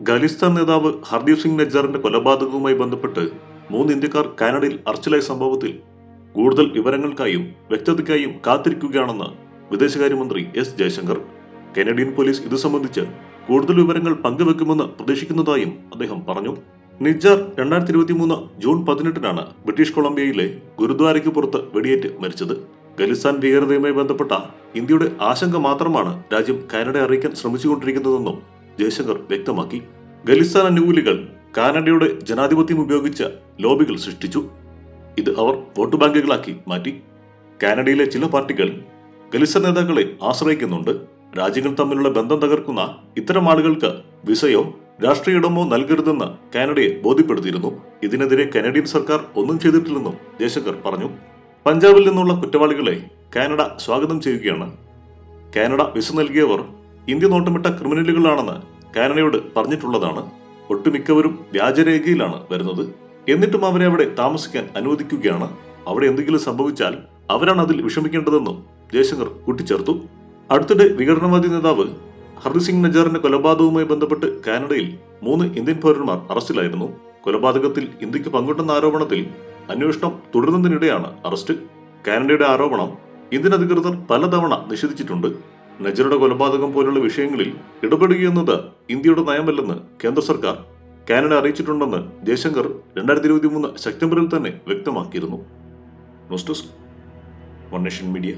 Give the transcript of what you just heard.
ഖലിസ്ഥാൻ നേതാവ് ഹർദീപ് സിംഗ് നജ്ജാറിന്റെ കൊലപാതകവുമായി ബന്ധപ്പെട്ട് മൂന്ന് ഇന്ത്യക്കാർ കാനഡയിൽ അറസ്റ്റിലായ സംഭവത്തിൽ കൂടുതൽ വിവരങ്ങൾക്കായും വ്യക്തതയ്ക്കായും കാത്തിരിക്കുകയാണെന്ന് വിദേശകാര്യമന്ത്രി എസ് ജയശങ്കർ. കനേഡിയൻ പോലീസ് ഇത് സംബന്ധിച്ച് കൂടുതൽ വിവരങ്ങൾ പങ്കുവെക്കുമെന്ന് പ്രതീക്ഷിക്കുന്നതായും അദ്ദേഹം പറഞ്ഞു. നിജ്ജാർ രണ്ടായിരത്തി ഇരുപത്തി മൂന്ന് ജൂൺ പതിനെട്ടിനാണ് ബ്രിട്ടീഷ് കൊളംബിയയിലെ ഗുരുദ്വാരയ്ക്ക് പുറത്ത് വെടിയേറ്റ് മരിച്ചത്. ഖലിസ്ഥാൻ ഭീകരതയുമായി ബന്ധപ്പെട്ട ഇന്ത്യയുടെ ആശങ്ക മാത്രമാണ് രാജ്യം കാനഡയെ അറിയിക്കാൻ ശ്രമിച്ചുകൊണ്ടിരിക്കുന്നതെന്നും ജയശങ്കർ വ്യക്തമാക്കി. ഖലിസ്ഥാൻ അനുകൂലികൾ കാനഡയുടെ ജനാധിപത്യം ഉപയോഗിച്ച ലോബികൾ സൃഷ്ടിച്ചു. ഇത് അവർ വോട്ട് ബാങ്കുകളാക്കി മാറ്റി. കാനഡയിലെ ചില പാർട്ടികൾ ഖലിസ്ഥാൻ നേതാക്കളെ ആശ്രയിക്കുന്നുണ്ട്. രാജ്യങ്ങൾ തമ്മിലുള്ള ബന്ധം തകർക്കുന്ന ഇത്തരം ആളുകൾക്ക് വിസയോ രാഷ്ട്രീയ ഇടമോ നൽകരുതെന്ന് കാനഡയെ ബോധ്യപ്പെടുത്തിയിരുന്നു. ഇതിനെതിരെ കനേഡിയൻ സർക്കാർ ഒന്നും ചെയ്തിട്ടില്ലെന്നും ജയശങ്കർ പറഞ്ഞു. പഞ്ചാബിൽ നിന്നുള്ള കുറ്റവാളികളെ കാനഡ സ്വാഗതം ചെയ്യുകയാണ്. കാനഡ വിസ നൽകിയവർ ഇന്ത്യ നോട്ടമിട്ട ക്രിമിനലുകളാണെന്ന് കാനഡയോട് പറഞ്ഞിട്ടുള്ളതാണ് ഒട്ടുമിക്കവരും വ്യാജരേഖയിലാണ് വരുന്നത്. എന്നിട്ടും അവരെ അവിടെ താമസിക്കാൻ അനുവദിക്കുകയാണ്. അവിടെ എന്തെങ്കിലും സംഭവിച്ചാൽ അവരാണ് അതിൽ വിഷമിക്കേണ്ടതെന്നും ജയശങ്കർ കൂട്ടിച്ചേർത്തു. അടുത്തിടെ വിഘടനവാദി നേതാവ് ഹർദിസിംഗ് സിംഗ് നജാറിന്റെ കൊലപാതകവുമായി ബന്ധപ്പെട്ട് കാനഡയിൽ മൂന്ന് ഇന്ത്യൻ പൗരന്മാർ അറസ്റ്റിലായിരുന്നു. കൊലപാതകത്തിൽ ഇന്ത്യയ്ക്ക് പങ്കുണ്ടെന്ന ആരോപണത്തിൽ അന്വേഷണം തുടരുന്നതിനിടെയാണ് അറസ്റ്റ്. കാനഡയുടെ ആരോപണം ഇന്ത്യൻ അധികൃതർ പലതവണ നിഷേധിച്ചിട്ടുണ്ട്. നജറുടെ കൊലപാതകം പോലുള്ള വിഷയങ്ങളിൽ ഇടപെടുകയെന്നത് ഇന്ത്യയുടെ നയമല്ലെന്ന് കേന്ദ്ര സർക്കാർ കാനഡ അറിയിച്ചിട്ടുണ്ടെന്ന് ജയശങ്കർ രണ്ടായിരത്തി ഇരുപത്തി മൂന്ന് സെപ്റ്റംബറിൽ തന്നെ വ്യക്തമാക്കിയിരുന്നു. മീഡിയ.